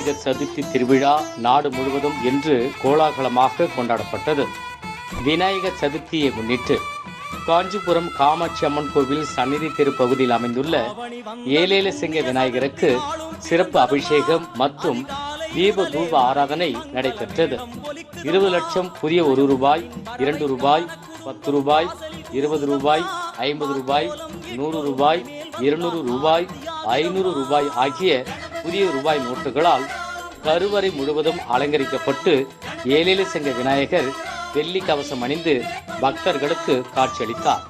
விநாயகர் சதுர்த்தி திருவிழா நாடு முழுவதும் இன்று கோலாகலமாக கொண்டாடப்பட்டது. விநாயகர் சதுர்த்தியை முன்னிட்டு காஞ்சிபுரம் காமாட்சி அம்மன் கோவில் சந்நிதி தெரு பகுதியில் அமைந்துள்ள ஏலேல சிங்க விநாயகருக்கு சிறப்பு அபிஷேகம் மற்றும் தீப தூப ஆராதனை நடைபெற்றது. இருபது லட்சம் புதிய ஒரு ரூபாய் இரண்டு ரூபாய் பத்து ரூபாய் இருபது ரூபாய் ஐம்பது ரூபாய் நூறு ரூபாய் இருநூறு ரூபாய் ஐநூறு ரூபாய் ஆகிய புதிய ரூபாய் நோட்டுகளால் கருவறை முழுவதும் அலங்கரிக்கப்பட்டு ஏழேலு செங்க விநாயகர் வெள்ளி கவசம் அணிந்து பக்தர்களுக்கு காட்சியளித்தார்.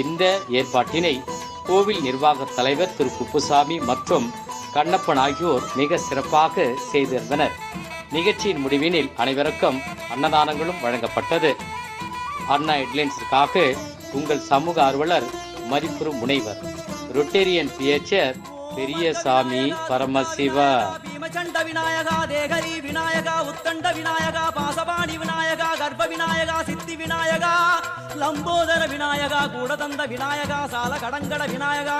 இந்த ஏற்பாட்டினை கோவில் நிர்வாக தலைவர் திரு குப்புசாமி மற்றும் கண்ணப்பன் ஆகியோர் மிக சிறப்பாக செய்திருந்தனர். நிகழ்ச்சியின் முடிவினில் அனைவருக்கும் அன்னதானங்களும் வழங்கப்பட்டது. அண்ணா ஹெட்லைன்ஸுக்காக உங்கள் சமூக ஆர்வலர் மதிப்புறு முனைவர் ரொட்டேரியன் பிஎச்ஆர் பெரிய சாமி பரமசிவா. பீமச்சண்ட விநாயகா தேகரி விநாயகா உத்தண்ட விநாயகா பாசபாணி விநாயகா கர்ப்ப விநாயகா சித்தி விநாயகா லம்போதர விநாயகா கூடதந்த விநாயகா சால கடங்கட விநாயகா